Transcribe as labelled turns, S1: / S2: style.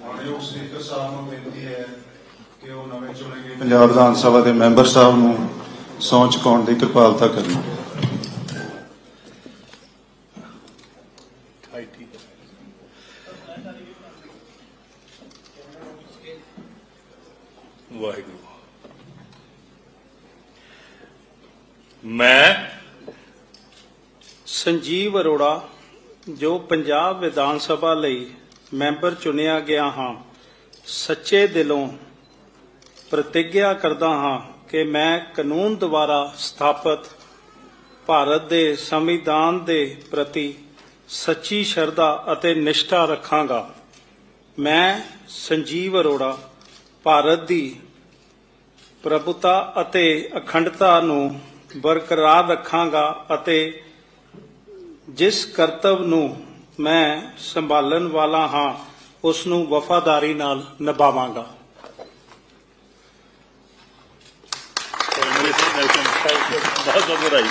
S1: ਮਾਨਯੋਗ ਸਪੀਕਰ ਸਾਹਿਬ ਨੂੰ ਬੇਨਤੀ ਹੈ ਕਿ ਉਹ ਨਵੇਂ ਚੁਣੇ ਗਏ ਪੰਜਾਬ ਵਿਧਾਨ ਸਭਾ ਦੇ ਮੈਂਬਰ ਸਾਹਿਬ ਨੂੰ ਸਹੁੰ ਚੁਕਾਉਣ ਦੀ ਕਿਰਪਾਲਤਾ ਕਰਨੀ।
S2: ਵਾਹਿਗੁਰੂ। ਮੈਂ
S3: ਸੰਜੀਵ ਅਰੋੜਾ, ਜੋ ਪੰਜਾਬ ਵਿਧਾਨ ਸਭਾ ਲਈ ਮੈਂਬਰ ਚੁਣਿਆ ਗਿਆ ਹਾਂ। ਸੱਚੇ ਦਿਲੋਂ ਪ੍ਰਤੀਗਿਆ ਕਰਦਾ ਹਾਂ ਕਿ ਮੈਂ ਕਾਨੂੰਨ ਦੁਆਰਾ ਸਥਾਪਿਤ ਭਾਰਤ ਦੇ ਸੰਵਿਧਾਨ ਦੇ ਪ੍ਰਤੀ ਸੱਚੀ ਸ਼ਰਧਾ ਅਤੇ ਨਿਸ਼ਠਾ ਰੱਖਾਂਗਾ। ਮੈਂ ਸੰਜੀਵ ਅਰੋੜਾ, ਭਾਰਤ ਦੀ ਪ੍ਰਭੁਤਾ ਅਤੇ ਅਖੰਡਤਾ ਨੂੰ ਬਰਕਰਾਰ ਰੱਖਾਂਗਾ ਅਤੇ ਜਿਸ ਕਰਤਵ ਨੂੰ ਮੈਂ ਸੰਭਾਲਣ ਵਾਲਾ ਹਾਂ ਉਸ ਨੂੰ ਵਫਾਦਾਰੀ ਨਾਲ ਨਿਭਾਵਾਂਗਾ।
S2: ਬਹੁਤ ਬਹੁਤ ਵਧਾਈ